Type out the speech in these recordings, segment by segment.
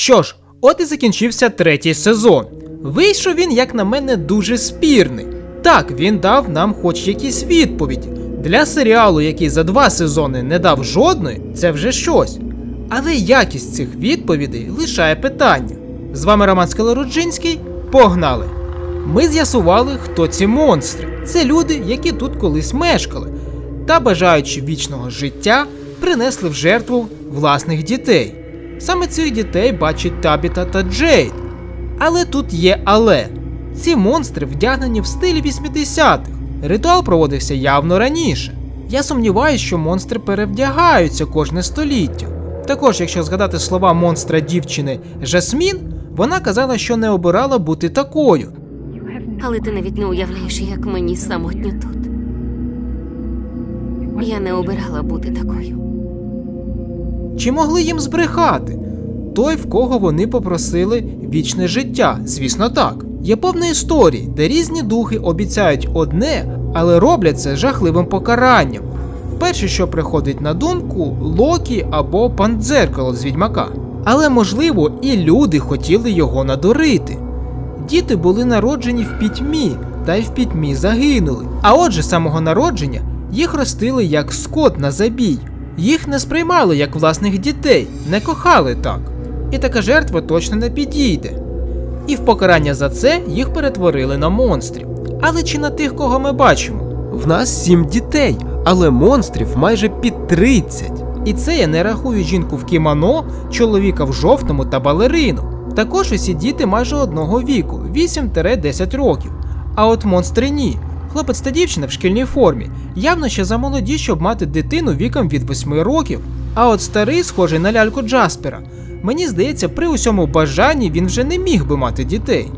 Що ж, от і закінчився третій сезон. Вийшов він, як на мене, дуже спірний. Так, він дав нам хоч якісь відповіді. Для серіалу, який за два сезони не дав жодної, це вже щось. Але якість цих відповідей лишає питання. З вами Роман Скалороджинський. Погнали! Ми з'ясували, хто ці монстри. Це люди, які тут колись мешкали, та, бажаючи вічного життя, принесли в жертву власних дітей. Саме цих дітей бачить Табіта та Джейд. Але тут є але. Ці монстри вдягнені в стилі 80-х. Ритуал проводився явно раніше. Я сумніваюся, що монстри перевдягаються кожне століття. Також, якщо згадати слова монстра дівчини Жасмін, вона казала, що не обирала бути такою. Але ти навіть не уявляєш, як мені самотньо тут. Я не обирала бути такою. Чи могли їм збрехати? Той, в кого вони попросили вічне життя, звісно так. Є повна історії, де різні духи обіцяють одне, але роблять це жахливим покаранням. Перше, що приходить на думку, Локі або пан Дзеркало з відьмака. Але можливо, і люди хотіли його надурити. Діти були народжені в пітьмі, та й в пітьмі загинули. А отже, самого народження їх ростили як скот на забій. Їх не сприймали як власних дітей, не кохали так. І така жертва точно не підійде. І в покарання за це їх перетворили на монстрів. Але чи на тих, кого ми бачимо? В нас сім дітей, але монстрів майже під 30. І це я не рахую жінку в кімоно, чоловіка в жовтому та балерину. Також усі діти майже одного віку 8-10 років. А от монстри ні. Хлопець та дівчина в шкільній формі явно ще замолоді, щоб мати дитину віком від 8 років. А от старий, схожий на ляльку Джаспера, мені здається, при усьому бажанні він вже не міг би мати дітей.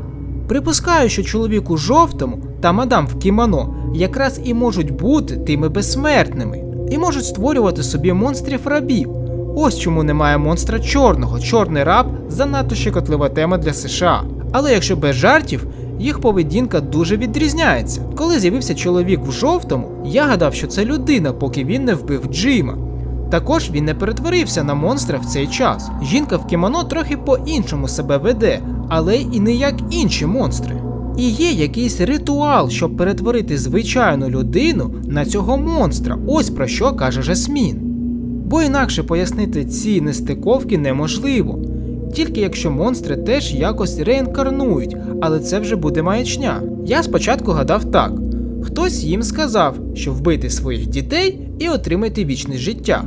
Припускаю, що чоловік у жовтому та мадам в кімоно якраз і можуть бути тими безсмертними, і можуть створювати собі монстрів рабів. Ось чому немає монстра чорного. Чорний раб занадто щекотлива тема для США. Але якщо без жартів, їх поведінка дуже відрізняється. Коли з'явився чоловік в жовтому, я гадав, що це людина, поки він не вбив Джима. Також він не перетворився на монстра в цей час. Жінка в кімоно трохи по-іншому себе веде, але і не як інші монстри. І є якийсь ритуал, щоб перетворити звичайну людину на цього монстра. Ось про що каже Жасмін. Бо інакше пояснити ці нестиковки неможливо. Тільки якщо монстри теж якось реінкарнують, але це вже буде маячня. Я спочатку гадав так: хтось їм сказав, що вбити своїх дітей і отримати вічне життя.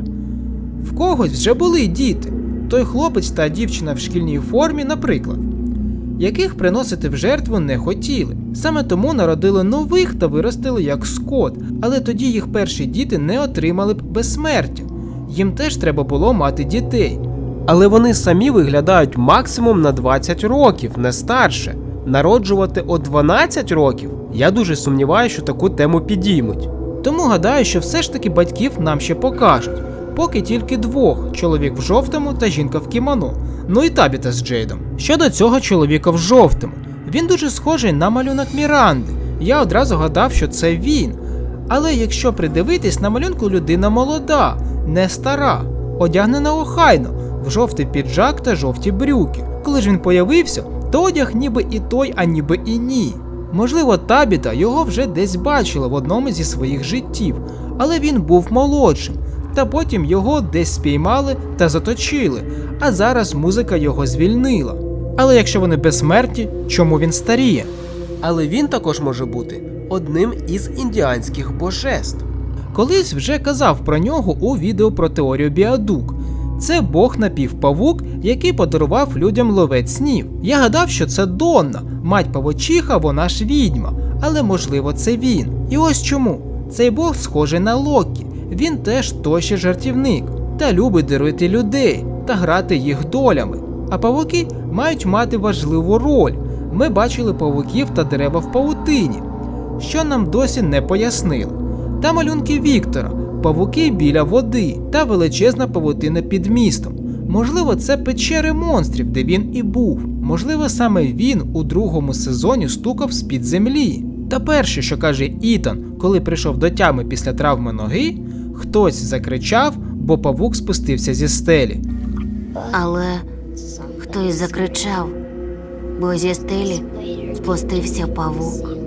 В когось вже були діти, той хлопець та дівчина в шкільній формі, наприклад, яких приносити в жертву не хотіли. Саме тому народили нових та виростили як скот, але тоді їх перші діти не отримали б безсмертя. Їм теж треба було мати дітей. Але вони самі виглядають максимум на 20 років, не старше. Народжувати о 12 років я дуже сумніваюся, що таку тему підіймуть. Тому гадаю, що все ж таки батьків нам ще покажуть. Поки тільки двох: чоловік в жовтому та жінка в кімоно. Ну і табіта з Джейдом. Щодо цього чоловіка в жовтому, він дуже схожий на малюнок Міранди. Я одразу гадав, що це він. Але якщо придивитись, на малюнку людина молода, не стара, одягнена охайно, в жовтий піджак та жовті брюки. Коли ж він появився, то одяг ніби і той, а ніби і ні. Можливо, табіта його вже десь бачила в одному зі своїх життів, але він був молодшим, та потім його десь спіймали та заточили, а зараз музика його звільнила. Але якщо вони безсмертні, чому він старіє? Але він також може бути одним із індіанських божеств. Колись вже казав про нього у відео про теорію Біадук. Це бог напівпавук, який подарував людям ловець снів. Я гадав, що це Донна, мать павочиха, вона ж відьма, але можливо це він. І ось чому. Цей бог схожий на Локі. Він теж ще жартівник та любить дирити людей та грати їх долями. А павуки мають мати важливу роль. Ми бачили павуків та дерева в павутині, що нам досі не пояснили. Та малюнки Віктора, павуки біля води та величезна павутина під містом. Можливо, це печери монстрів, де він і був. Можливо, саме він у другому сезоні стукав з-під землі. Та перше, що каже Ітан, коли прийшов до тями після травми ноги, хтось закричав, бо павук спустився зі стелі. Але Хтось закричав, бо зі стелі спустився павук.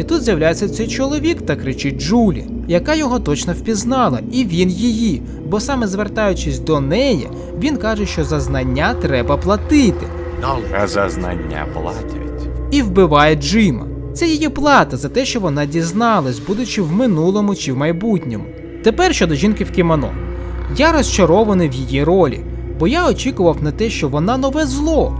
І тут з'являється цей чоловік та кричить Джулі, яка його точно впізнала, і він її. Бо саме звертаючись до неї, він каже, що за знання треба платити, А за знання платять. і вбиває Джима. Це її плата за те, що вона дізналась, будучи в минулому чи в майбутньому. Тепер щодо жінки в кімоно. Я розчарований в її ролі, бо я очікував на те, що вона нове зло.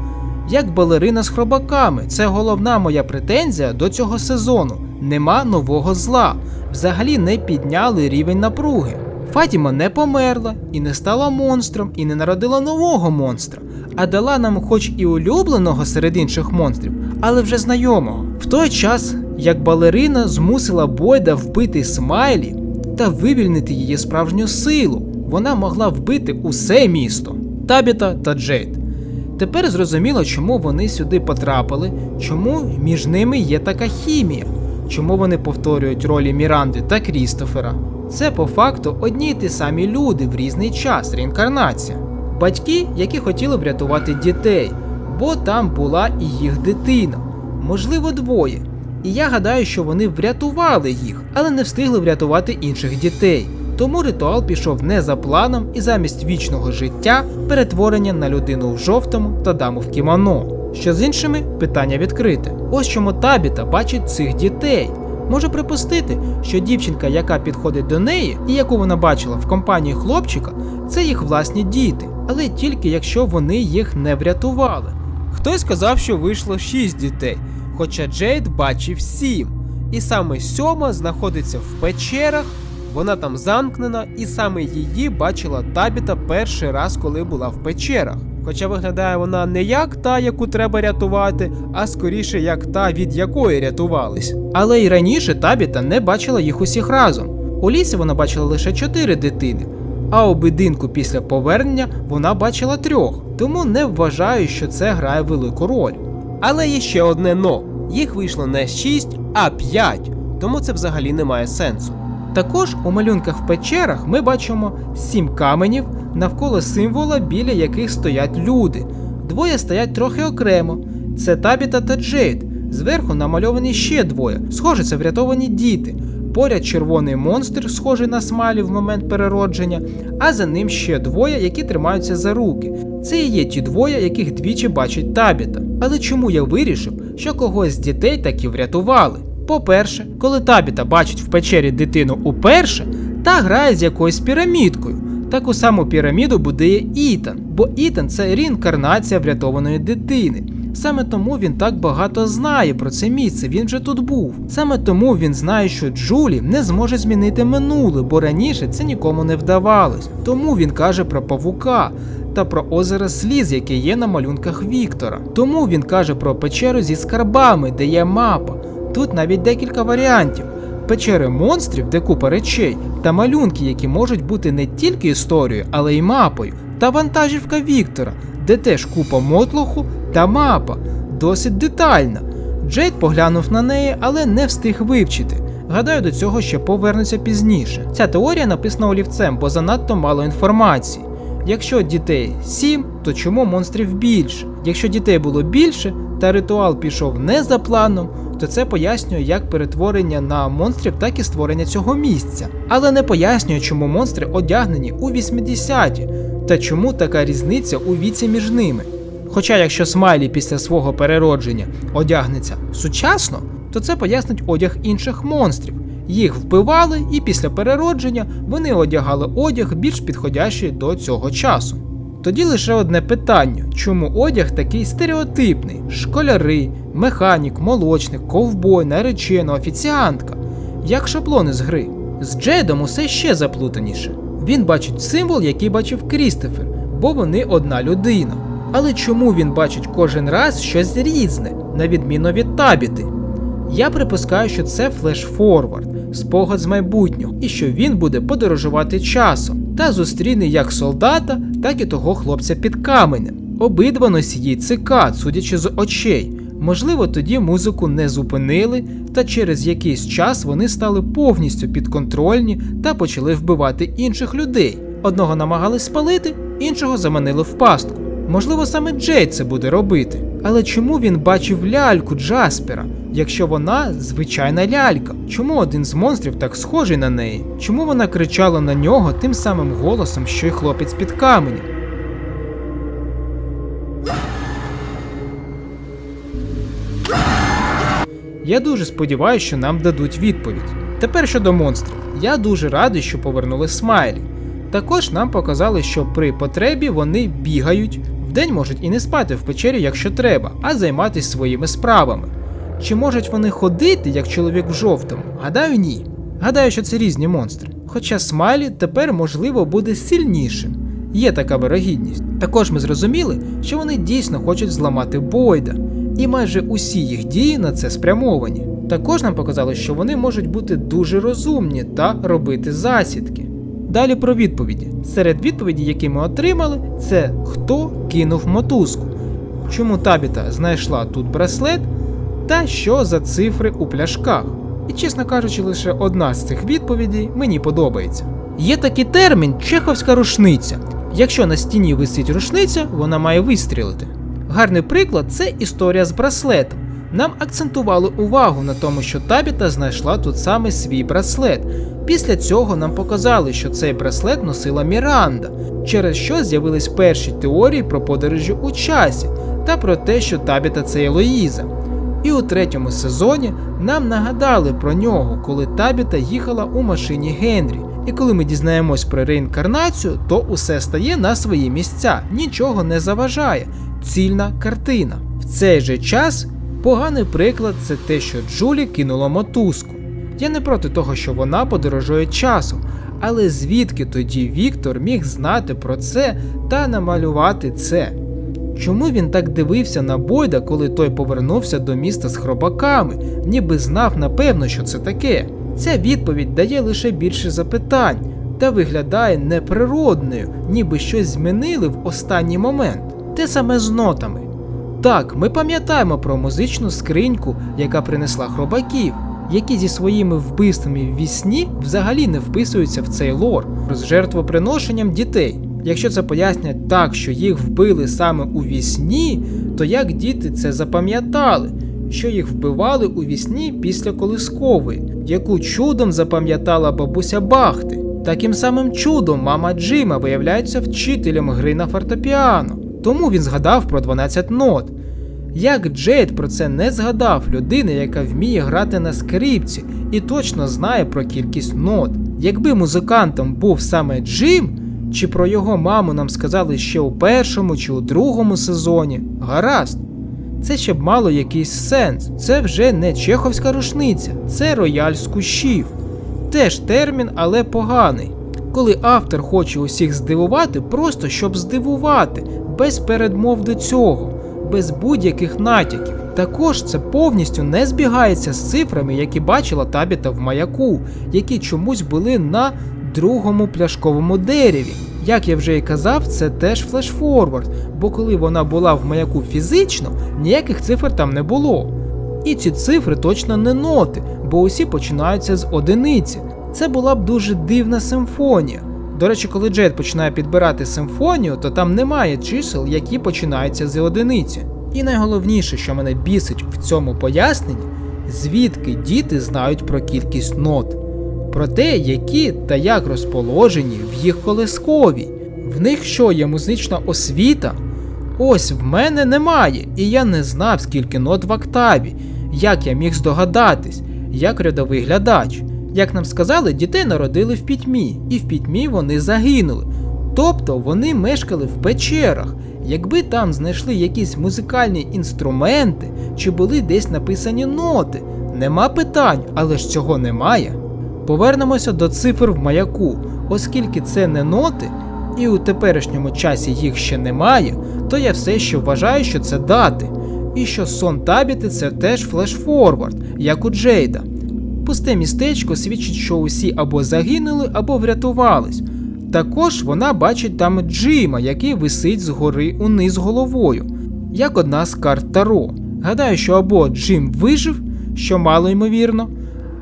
Як балерина з хробаками, це головна моя претензія до цього сезону. Нема нового зла. Взагалі не підняли рівень напруги. Фатіма не померла, і не стала монстром, і не народила нового монстра, а дала нам хоч і улюбленого серед інших монстрів, але вже знайомого. В той час, як балерина змусила Бойда вбити Смайлі та вивільнити її справжню силу, вона могла вбити усе місто Табіта та Джейд. Тепер зрозуміло, чому вони сюди потрапили, чому між ними є така хімія, чому вони повторюють ролі Міранди та Крістофера. Це по факту одні й ті самі люди в різний час, реінкарнація. Батьки, які хотіли врятувати дітей, бо там була і їх дитина, можливо, двоє. І я гадаю, що вони врятували їх, але не встигли врятувати інших дітей. Тому ритуал пішов не за планом і замість вічного життя перетворення на людину в жовтому та даму в кімоно. Що з іншими питання відкрите. Ось чому Табіта бачить цих дітей. Може припустити, що дівчинка, яка підходить до неї, і яку вона бачила в компанії хлопчика, це їх власні діти, але тільки якщо вони їх не врятували. Хтось сказав, що вийшло 6 дітей, хоча Джейд бачив 7. І саме сьома знаходиться в печерах, вона там замкнена, і саме її бачила Табіта перший раз, коли була в печерах. Хоча виглядає вона не як та, яку треба рятувати, а скоріше як та, від якої рятувались. Але й раніше Табіта не бачила їх усіх разом. У лісі вона бачила лише чотири дитини, а у будинку після повернення вона бачила трьох, тому не вважаю, що це грає велику роль. Але є ще одне но: їх вийшло не 6, а 5, тому це взагалі не має сенсу. Також у малюнках в печерах ми бачимо сім каменів навколо символа, біля яких стоять люди. Двоє стоять трохи окремо. Це Табіта та Джейд. Зверху намальовані ще двоє. Схоже, це врятовані діти. Поряд червоний монстр, схожий на смайлі в момент переродження, а за ним ще двоє, які тримаються за руки. Це і є ті двоє, яких двічі бачить Табіта. Але чому я вирішив, що когось з дітей таки врятували? По-перше, коли Табіта бачить в печері дитину уперше, та грає з якоюсь пірамідкою. Таку саму піраміду будує Ітан, бо Ітан це реінкарнація врятованої дитини. Саме тому він так багато знає про це місце, він вже тут був. Саме тому він знає, що Джулі не зможе змінити минуле, бо раніше це нікому не вдавалось. Тому він каже про павука та про озеро сліз, яке є на малюнках Віктора. Тому він каже про печеру зі скарбами, де є мапа. Тут навіть декілька варіантів. Печери монстрів, де купа речей, та малюнки, які можуть бути не тільки історією, але й мапою, та вантажівка Віктора, де теж купа мотлоху та мапа, досить детальна. Джейд поглянув на неї, але не встиг вивчити. Гадаю, до цього ще повернуться пізніше. Ця теорія написана олівцем, бо занадто мало інформації. Якщо дітей 7, то чому монстрів більше? Якщо дітей було більше, та ритуал пішов не за планом, то це пояснює як перетворення на монстрів, так і створення цього місця. Але не пояснює, чому монстри одягнені у 80-ті, та чому така різниця у віці між ними. Хоча якщо Смайлі після свого переродження одягнеться сучасно, то це пояснить одяг інших монстрів. Їх вбивали, і після переродження вони одягали одяг більш підходящий до цього часу. Тоді лише одне питання: чому одяг такий стереотипний: школяри, механік, молочник, ковбой, наречена, офіціантка, як шаблони з гри. З Джейдом усе ще заплутаніше. Він бачить символ, який бачив Крістофер, бо вони одна людина. Але чому він бачить кожен раз щось різне, на відміну від табіти? Я припускаю, що це флеш-форвард, спогад з майбутнього, і що він буде подорожувати часом та зустріне як солдата, так і того хлопця під каменем. Обидва носії цикад, судячи з очей. Можливо, тоді музику не зупинили, та через якийсь час вони стали повністю підконтрольні та почали вбивати інших людей. Одного намагались спалити, іншого заманили в пастку. Можливо, саме Джей це буде робити. Але чому він бачив ляльку Джаспера, якщо вона звичайна лялька? Чому один з монстрів так схожий на неї? Чому вона кричала на нього тим самим голосом, що й хлопець під каменем? Я дуже сподіваюся, що нам дадуть відповідь. Тепер щодо монстрів. Я дуже радий, що повернули смайлі. Також нам показали, що при потребі вони бігають, вдень можуть і не спати в печері, якщо треба, а займатися своїми справами. Чи можуть вони ходити, як чоловік в жовтому? Гадаю, ні. Гадаю, що це різні монстри. Хоча смайлі тепер, можливо, буде сильнішим. Є така вирогідність. Також ми зрозуміли, що вони дійсно хочуть зламати Бойда, і майже усі їх дії на це спрямовані. Також нам показали, що вони можуть бути дуже розумні та робити засідки. Далі про відповіді. Серед відповідей, які ми отримали, це хто кинув мотузку, чому Табіта знайшла тут браслет, та що за цифри у пляшках. І, чесно кажучи, лише одна з цих відповідей мені подобається. Є такий термін чеховська рушниця. Якщо на стіні висить рушниця, вона має вистрілити. Гарний приклад це історія з браслетом. Нам акцентували увагу на тому, що Табіта знайшла тут саме свій браслет. Після цього нам показали, що цей браслет носила Міранда, через що з'явились перші теорії про подорожі у часі та про те, що Табіта це Елоїза. І у третьому сезоні нам нагадали про нього, коли Табіта їхала у машині Генрі. І коли ми дізнаємось про реінкарнацію, то усе стає на свої місця, нічого не заважає. Цільна картина. В цей же час поганий приклад це те, що Джулі кинула мотузку. Я не проти того, що вона подорожує часом, але звідки тоді Віктор міг знати про це та намалювати це? Чому він так дивився на Бойда, коли той повернувся до міста з хробаками, ніби знав напевно, що це таке? Ця відповідь дає лише більше запитань та виглядає неприродною, ніби щось змінили в останній момент. Те саме з нотами. Так, ми пам'ятаємо про музичну скриньку, яка принесла хробаків, які зі своїми вбивствами в вісні взагалі не вписуються в цей лор з жертвоприношенням дітей. Якщо це пояснять так, що їх вбили саме у вісні, то як діти це запам'ятали, що їх вбивали у вісні після колискової, яку чудом запам'ятала бабуся Бахти. Таким самим чудом мама Джима виявляється вчителем гри на фортепіано, тому він згадав про 12 нот. Як Джейд про це не згадав людина, яка вміє грати на скрипці і точно знає про кількість нот. Якби музикантом був саме Джим, чи про його маму нам сказали ще у першому чи у другому сезоні, гаразд. Це ще б мало якийсь сенс. Це вже не чеховська рушниця, це рояль з кущів. Теж термін, але поганий. Коли автор хоче усіх здивувати, просто щоб здивувати, без передмов до цього, без будь-яких натяків. Також це повністю не збігається з цифрами, які бачила Табіта в маяку, які чомусь були на другому пляшковому дереві. Як я вже і казав, це теж флешфорвард, бо коли вона була в маяку фізично, ніяких цифр там не було. І ці цифри точно не ноти, бо усі починаються з одиниці. Це була б дуже дивна симфонія. До речі, коли Джет починає підбирати симфонію, то там немає чисел, які починаються з одиниці. І найголовніше, що мене бісить в цьому поясненні, звідки діти знають про кількість нот, про те, які та як розположені в їх колисковій. В них що є музична освіта? Ось в мене немає, і я не знав, скільки нот в октаві, як я міг здогадатись, як рядовий глядач. Як нам сказали, дітей народили в пітьмі, і в пітьмі вони загинули. Тобто вони мешкали в печерах. Якби там знайшли якісь музикальні інструменти чи були десь написані ноти, нема питань, але ж цього немає. Повернемося до цифр в маяку, оскільки це не ноти, і у теперішньому часі їх ще немає, то я все ще вважаю, що це дати. І що сон Табіти це теж флешфорвард, як у Джейда. Пусте містечко свідчить, що усі або загинули, або врятувались. Також вона бачить там Джима, який висить згори униз головою, як одна з карт Таро. Гадаю, що або Джим вижив, що мало ймовірно,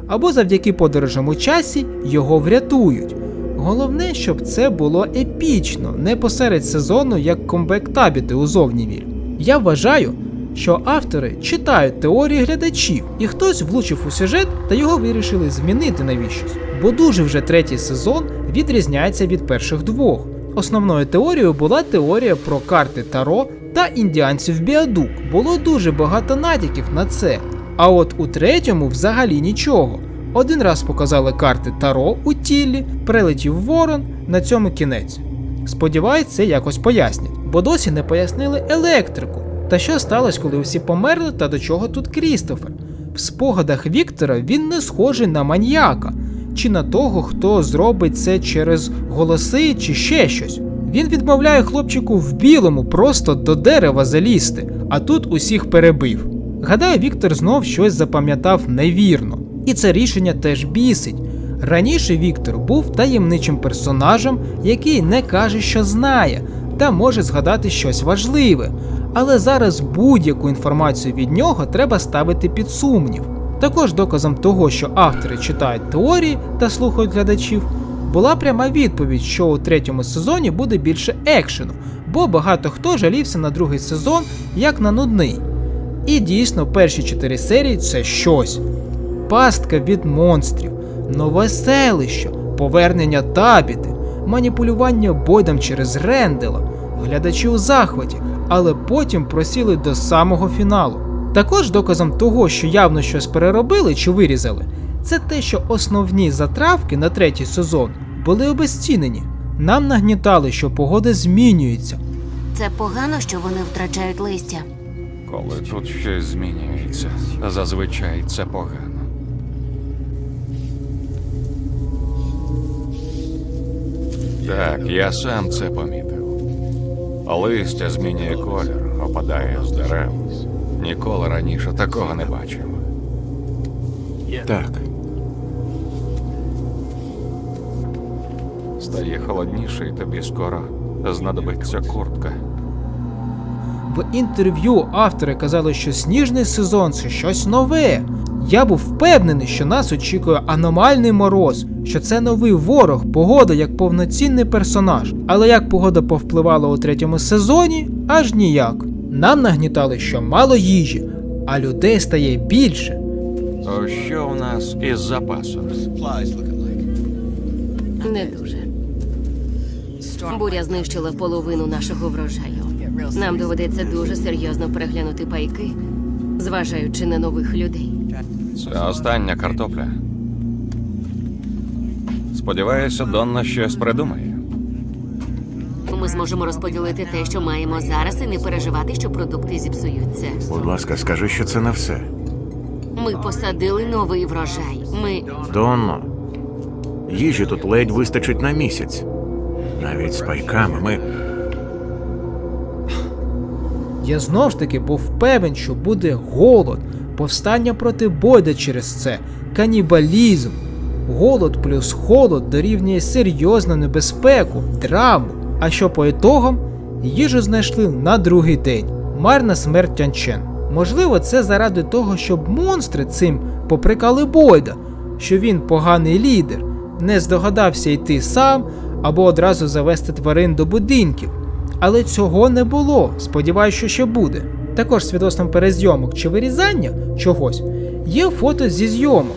або завдяки подорожам у часі його врятують. Головне, щоб це було епічно, не посеред сезону, як комбек табіти у Зовнівіль. Я вважаю, що автори читають теорії глядачів, і хтось влучив у сюжет та його вирішили змінити навіщось. Бо дуже вже третій сезон відрізняється від перших двох. Основною теорією була теорія про карти Таро та індіанців Біадук. Було дуже багато натяків на це. А от у третьому взагалі нічого. Один раз показали карти Таро у тілі, прилетів ворон, на цьому кінець. Сподіваюсь, це якось пояснять, бо досі не пояснили електрику. Та що сталося, коли всі померли, та до чого тут Крістофер? В спогадах Віктора він не схожий на маньяка, чи на того, хто зробить це через голоси, чи ще щось. Він відмовляє хлопчику в білому просто до дерева залізти, а тут усіх перебив. Гадаю, Віктор знов щось запам'ятав невірно. І це рішення теж бісить. Раніше Віктор був таємничим персонажем, який не каже, що знає, та може згадати щось важливе. Але зараз будь-яку інформацію від нього треба ставити під сумнів. Також доказом того, що автори читають теорії та слухають глядачів, була пряма відповідь, що у третьому сезоні буде більше екшену, бо багато хто жалівся на другий сезон як на нудний. І дійсно, перші чотири серії це щось. Пастка від монстрів, нове селище, повернення табіти, маніпулювання бойдом через рендела, глядачі у захваті, але потім просіли до самого фіналу. Також доказом того, що явно щось переробили чи вирізали, це те, що основні затравки на третій сезон були обезцінені. Нам нагнітали, що погода змінюється, Це погано, що вони втрачають листя. Коли тут щось змінюється, зазвичай це погано. Так, я сам це помітив. Листя змінює колір, опадає з дерев. Ніколи раніше такого не бачив. Так, Стає холодніше, і тобі скоро знадобиться куртка. В інтерв'ю автори казали, що сніжний сезон це щось нове. Я був впевнений, що нас очікує аномальний мороз, що це новий ворог, погода як повноцінний персонаж. Але як погода повпливала у третьому сезоні, аж ніяк. Нам нагнітали, що мало їжі, а людей стає більше. То що в нас із запасом? Не дуже. Буря знищила половину нашого врожаю. Нам доведеться дуже серйозно переглянути пайки, зважаючи на нових людей. Це остання картопля. Сподіваюся, Донна щось придумає. Ми зможемо розподілити те, що маємо зараз, і не переживати, що продукти зіпсуються. будь ласка, скажи, що це не все. Ми посадили новий врожай. Ми Донно, їжі тут ледь вистачить на місяць. Навіть з пайками ми. Я знов ж таки був певен, що буде голод, повстання проти Бойда через це, канібалізм. Голод плюс холод дорівнює серйозну небезпеку, драму. А що по ітогам? Їжу знайшли на другий день. Марна смерть Тянчен. Можливо, це заради того, щоб монстри цим поприкали Бойда, що він поганий лідер, не здогадався йти сам або одразу завести тварин до будинків. Але цього не було. Сподіваюсь, що ще буде. Також свідоцтвом перезйомок чи вирізання чогось є фото зі зйомок.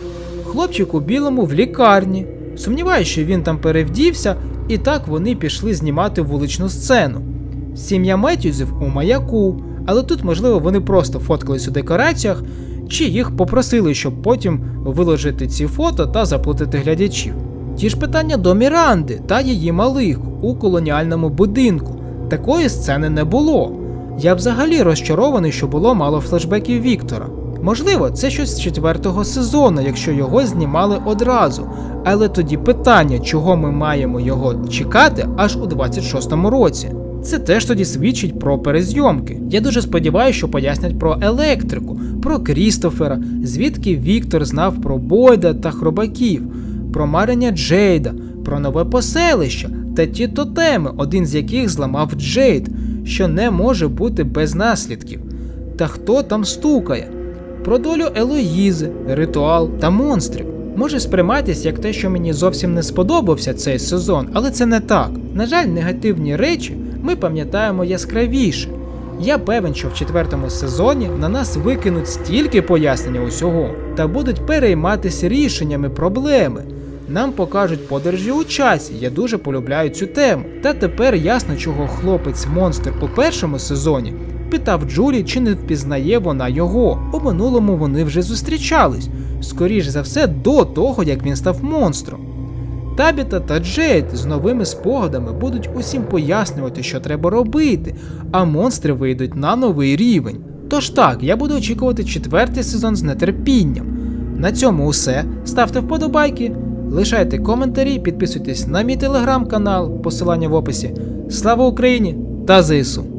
Хлопчик у білому в лікарні. Сумніваюся, що він там перевдівся, і так вони пішли знімати вуличну сцену. Сім'я Метюзів у маяку, але тут, можливо, вони просто фоткались у декораціях, чи їх попросили, щоб потім виложити ці фото та заплатити глядачів. Ті ж питання до Міранди та її малих у колоніальному будинку. Такої сцени не було. Я взагалі розчарований, що було мало флешбеків Віктора. Можливо, це щось з четвертого сезону, якщо його знімали одразу. Але тоді питання, чого ми маємо його чекати аж у 26-му році. Це теж тоді свідчить про перезйомки. Я дуже сподіваюся, що пояснять про електрику, про Крістофера, звідки Віктор знав про Бойда та хробаків, про марення Джейда, про нове поселище та ті тотеми, один з яких зламав Джейд, що не може бути без наслідків. Та хто там стукає? Про долю Елоїзи, ритуал та монстрів. Може сприйматись як те, що мені зовсім не сподобався цей сезон, але це не так. На жаль, негативні речі ми пам'ятаємо яскравіше. Я певен, що в четвертому сезоні на нас викинуть стільки пояснення усього та будуть перейматися рішеннями проблеми. Нам покажуть подорожі у часі, я дуже полюбляю цю тему. Та тепер ясно, чого хлопець монстр у першому сезоні питав Джулі, чи не впізнає вона його. У минулому вони вже зустрічались, скоріш за все, до того, як він став монстром. Табіта та Джейд з новими спогадами будуть усім пояснювати, що треба робити, а монстри вийдуть на новий рівень. Тож так, я буду очікувати четвертий сезон з нетерпінням. На цьому усе. Ставте вподобайки, лишайте коментарі, підписуйтесь на мій телеграм-канал, посилання в описі. Слава Україні та ЗСУ!